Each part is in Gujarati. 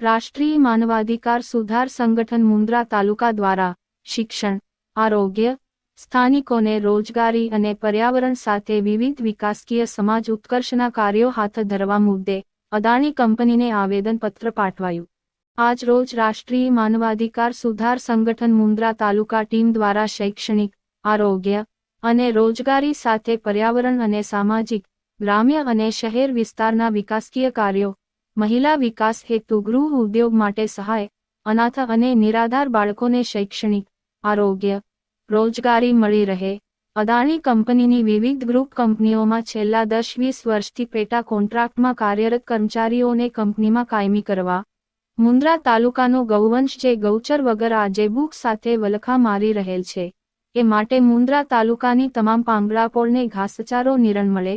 રાષ્ટ્રીય માનવાધિકાર સુધાર સંગઠન મુન્દ્રા તાલુકા દ્વારા શિક્ષણ, આરોગ્ય, સ્થાનિકોને રોજગારી અને પર્યાવરણ સાથે વિવિધ વિકાસકીય સમાજ ઉત્કર્ષના કાર્યો હાથ ધરવા મુદ્દે અદાણી કંપનીને આવેદનપત્ર પાઠવાયું. આજ રોજ રાષ્ટ્રીય માનવાધિકાર સુધાર સંગઠન મુન્દ્રા તાલુકા ટીમ દ્વારા શૈક્ષણિક આરોગ્ય અને રોજગારી સાથે પર્યાવરણ અને સામાજિક, ગ્રામ્ય અને શહેર વિસ્તારના વિકાસકીય કાર્યો, મહિલા વિકાસ હેતુ, ગૃહ ઉદ્યોગ માટે સહાય, અનાથ અને નિરાધાર બાળકોને શૈક્ષણિક, આરોગ્ય, રોજગારી મળી રહે. અદાણી કંપનીની વિવિધ ગ્રુપ કંપનીઓમાં છેલ્લા દસ વીસ વર્ષથી પેટા કોન્ટ્રાક્ટમાં કાર્યરત કર્મચારીઓને કંપનીમાં કાયમી કરવા. મુન્દ્રા તાલુકાનો ગૌવંશ જે ગૌચર વગર આજે ભૂખ સાથે વલખા મારી રહેલ છે. એ માટે મુન્દ્રા તાલુકાની તમામ પાંગળાપોળને ઘાસચારો નિરણ મળે.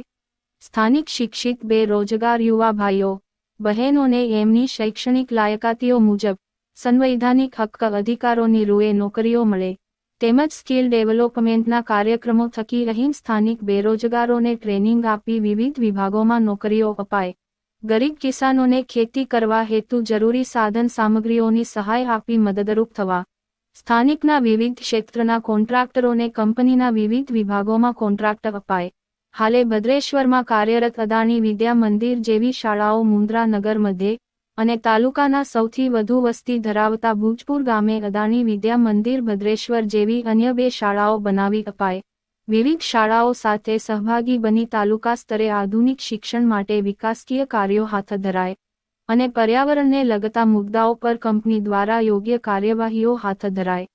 સ્થાનિક શિક્ષિત બેરોજગાર યુવા ભાઈઓ, બહેનોને એમની શૈક્ષણિક લાયકાતીઓ મુજબ સંવૈધાનિક હક્ક અધિકારોની રૂએ નોકરીઓ મળે. તેમજ સ્કિલ ડેવલપમેન્ટના કાર્યક્રમો થકી રહીમ સ્થાનિક બેરોજગારોને ટ્રેનિંગ આપી વિવિધ વિભાગોમાં નોકરીઓ અપાય. ગરીબ કિસાનોને ખેતી કરવા હેતુ જરૂરી સાધન સામગ્રીઓની સહાય આપી મદદરૂપ થવા. સ્થાનિકના વિવિધ ક્ષેત્રના કોન્ટ્રાક્ટરોને કંપનીના વિવિધ વિભાગોમાં કોન્ટ્રાક્ટ અપાય. હાલે ભદ્રેશ્વરમાં કાર્યરત અદાણી વિદ્યા મંદિર જેવી શાળાઓ મુન્દ્રા નગર મધ્યે અને તાલુકાના સૌથી વધુ વસ્તી ધરાવતા ભુજપુર ગામે અદાણી વિદ્યા મંદિર ભદ્રેશ્વર જેવી અન્ય બે શાળાઓ બનાવી અપાય. વિવિધ શાળાઓ સાથે સહભાગી બની તાલુકા સ્તરે આધુનિક શિક્ષણ માટે વિકાસકીય કાર્યો હાથ ધરાય. અને પર્યાવરણને લગતા મુદ્દાઓ પર કંપની દ્વારા યોગ્ય કાર્યવાહીઓ હાથ ધરાય.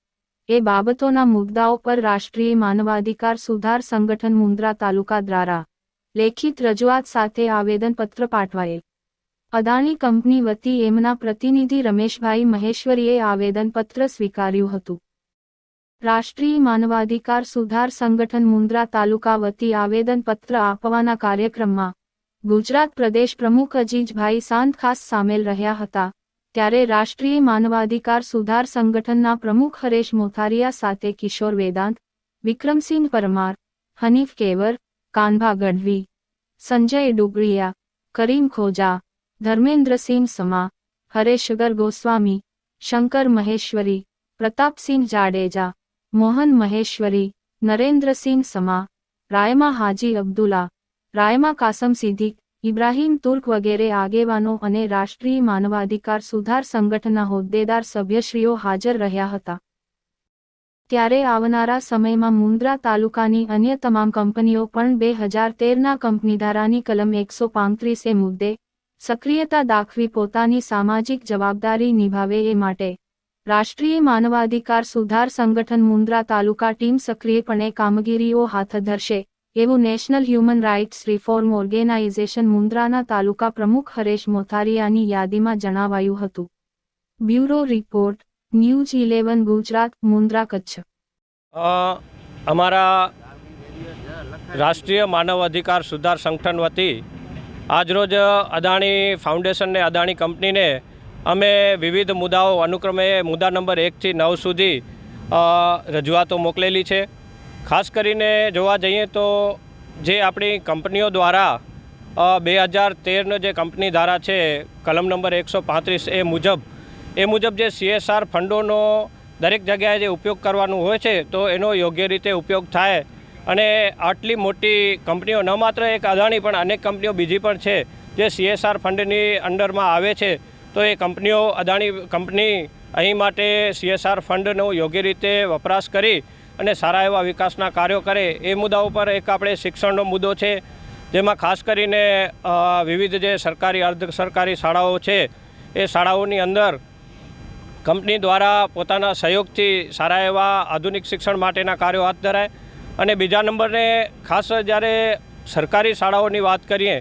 એ બાબતોના મુદ્દાઓ પર રાષ્ટ્રીય માનવાધિકાર સુધાર સંગઠન મુન્દ્રા તાલુકા દ્વારા લેખિત રજૂઆત સાથે આવેદનપત્ર પાઠવાયેલ. અદાણી કંપની વતી એમના પ્રતિનિધિ રમેશભાઈ મહેશ્વરીએ આવેદનપત્ર સ્વીકાર્યું હતું. રાષ્ટ્રીય માનવાધિકાર સુધાર સંગઠન મુન્દ્રા તાલુકા વતી આવેદનપત્ર આપવાના કાર્યક્રમમાં ગુજરાત પ્રદેશ પ્રમુખ અજીજભાઈ સાંત ખાસ સામેલ રહ્યા હતા ત્યારે રાષ્ટ્રીય માનવાધિકાર સુધાર સંગઠનના પ્રમુખ હરેશ મોથારિયા સાથે કિશોર વેદાંત વિક્રમસિંહ પરમાર હનીફ કેવર કાનભા ગઢવી સંજય ડુગડિયા કરીમ ખોજા ધર્મેન્દ્રસિંહ સમા હરેશગર ગોસ્વામી શંકર મહેશ્વરી પ્રતાપસિંહ જાડેજા મોહન મહેશ્વરી નરેન્દ્રસિંહ સમા રાયમા હાજી અબ્દુલ્લા રાયમા કાસમ સિદ્દીક, ઇબ્રાહીમ તુર્ક વગેરે આગેવાનો અને રાષ્ટ્રીય માનવાધિકાર સુધાર સંગઠનના હોદ્દેદાર સભ્યશ્રીઓ હાજર રહ્યા હતા. ત્યારે આવનારા સમયમાં મુન્દ્રા તાલુકાની અન્ય તમામ કંપનીઓ પણ બે હજાર તેરના કંપનીધારાની કલમ એકસો પાંત્રીસ એ મુદ્દે સક્રિયતા દાખવી પોતાની સામાજિક જવાબદારી નિભાવે એ માટે રાષ્ટ્રીય માનવાધિકાર સુધાર સંગઠન મુન્દ્રા તાલુકા ટીમ સક્રિયપણે કામગીરીઓ હાથ ધરશે. એવું National Human Rights Reform Organisation મુન્દ્રાના તાલુકા પ્રમુખ હરેશ મોથારિયાની યાદીમાં જણાવાયું હતું. Bureau report, News Eleven, Gujarat Mundra Kutch. અમારા રાષ્ટ્રીય માનવ અધિકાર સુધાર સંગઠન વતી આજરોજ અદાણી ફાઉન્ડેશનને અદાણી કંપનીને અમે વિવિધ મુદ્દાઓ અનુક્રમે મુદ્દા નંબર એકથી નવ સુધી રજૂઆતો મોકલેલી છે. ખાસ કરીને જોવા જઈએ તો જે આપણી કંપનીઓ દ્વારા બે હજાર તેરનો જે કંપની ધારા છે, કલમ નંબર એકસો પાંત્રીસ એ મુજબ એ મુજબ જે સીએસઆર ફંડોનો દરેક જગ્યાએ જે ઉપયોગ કરવાનું હોય છે, તો એનો યોગ્ય રીતે ઉપયોગ થાય. અને આટલી મોટી કંપનીઓ, ન માત્ર એક અદાણી પણ, અનેક કંપનીઓ બીજી પણ છે, જે સીએસઆર ફંડની અંડરમાં આવે છે, તો એ કંપનીઓ અદાણી કંપની અહીં માટે સીએસઆર ફંડનો યોગ્ય રીતે વપરાશ કરી અને સારા એવા વિકાસના કાર્યો કરે એ મુદ્દા ઉપર એક આપણે શિક્ષણનો મુદ્દો છે, જેમાં ખાસ કરીને વિવિધ જે સરકારી, અર્ધ સરકારી શાળાઓ છે, એ શાળાઓની અંદર કંપની દ્વારા પોતાના સહયોગથી સારા એવા આધુનિક શિક્ષણ માટેના કાર્યો હાથ ધરાય અને બીજા નંબરને ખાસ જ્યારે સરકારી શાળાઓની વાત કરીએ,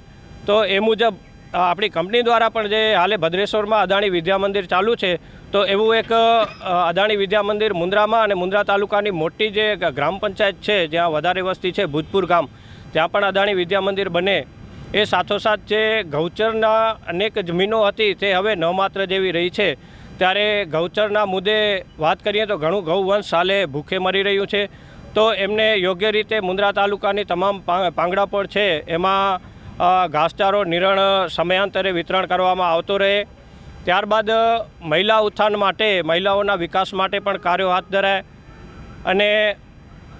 તો એ મુજબ આપણી કંપની દ્વારા પણ જે હાલે ભદ્રેશ્વરમાં અદાણી વિદ્યા મંદિર ચાલુ છે, તો એવું એક અદાણી વિદ્યા મંદિર મુન્દ્રામાં અને મુન્દ્રા તાલુકાની મોટી જે ગ્રામ પંચાયત છે, જ્યાં વધારે વસ્તી છે ભૂજપુર ગામ, ત્યાં પણ અદાણી વિદ્યા મંદિર બને. એ સાથોસાથ જે ગૌચરના અનેક જમીનો હતી તે હવે ન માત્ર જેવી રહી છે, ત્યારે ગૌચરના મુદ્દે વાત કરીએ તો ઘણું ગૌવંશ હાલે ભૂખે મરી રહ્યું છે. તો એમને યોગ્ય રીતે મુન્દ્રા તાલુકાની તમામ પાંગડા પાંગડાપોળ છે, એમાં ઘાસચારો નિરણ સમયાંતરે વિતરણ કરવામાં આવતું રહે. ત્યારબાદ મહિલા ઉત્થાન માટે, મહિલાઓના વિકાસ માટે પણ કાર્યો હાથ ધરાય અને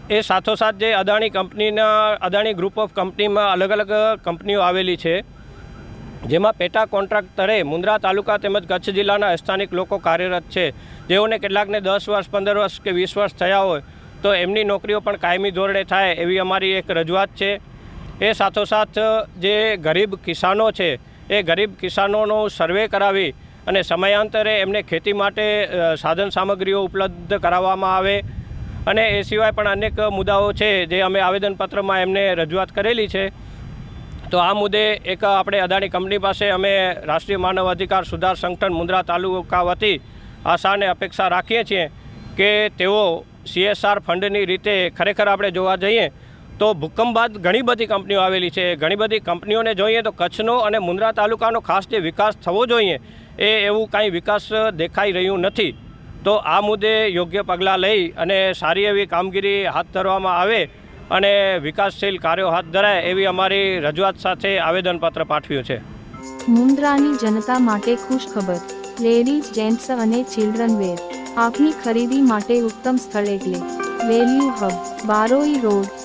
એ સાથોસાથ જે અદાણી કંપનીના, અદાણી ગ્રુપ ઓફ કંપનીમાં અલગ અલગ કંપનીઓ આવેલી છે. જેમાં પેટા કોન્ટ્રાક્ટરે મુન્દ્રા તાલુકા તેમજ કચ્છ જિલ્લાના સ્થાનિક લોકો કાર્યરત છે. જેઓને કેટલાકને દસ વર્ષ, પંદર વર્ષ કે વીસ વર્ષ થયા હોય, તો એમની નોકરીઓ પણ કાયમી ધોરણે થાય એવી અમારી એક રજૂઆત છે. એ સાથોસાથ જે ગરીબ કિસાનો છે, એ ગરીબ કિસાનોનો સર્વે કરાવી અને સમયાંતરે એમને ખેતી માટે સાધન સામગ્રીઓ ઉપલબ્ધ કરાવવામાં આવે. અને એ સિવાય પણ અનેક મુદ્દાઓ છે, જે અમે આવેદનપત્રમાં એમને રજૂઆત કરેલી છે. તો આ મુદ્દે એક આપણે અદાણી કંપની પાસે અમે રાષ્ટ્રીય માનવ અધિકાર સુધાર સંગઠન મુન્દ્રા તાલુકા વતી આશા અને અપેક્ષા રાખીએ છીએ કે તેઓ સીએસઆર ફંડની રીતે ખરેખર આપણે જોવા જઈએ તો ભૂકંપ બાદ ઘણી બધી કંપનીઓ આવેલી છે. ઘણી બધી કંપનીઓને જોઈએ તો કચ્છનો અને મુન્દ્રા તાલુકાનો ખાસ જે વિકાસ થવો જોઈએ એ એવું કાંઈ વિકાસ દેખાઈ રહ્યું નથી. તો આ મુદ્દે યોગ્ય પગલાં લઈ અને સારી એવી કામગીરી હાથ ધરવામાં આવે અને વિકાસશીલ કાર્યો હાથ ધરાય એવી અમારી રજૂઆત સાથે આવેદનપત્ર પાઠવ્યું છે. મુન્દ્રાની જનતા માટે ખુશ ખબર. લેડીઝ, જેન્ટ્સ અને ચિલ્ડ્રન વેર. આપની ખરીદી માટે ઉત્તમ સ્થળ એટલે. Value Hub. Baroi road.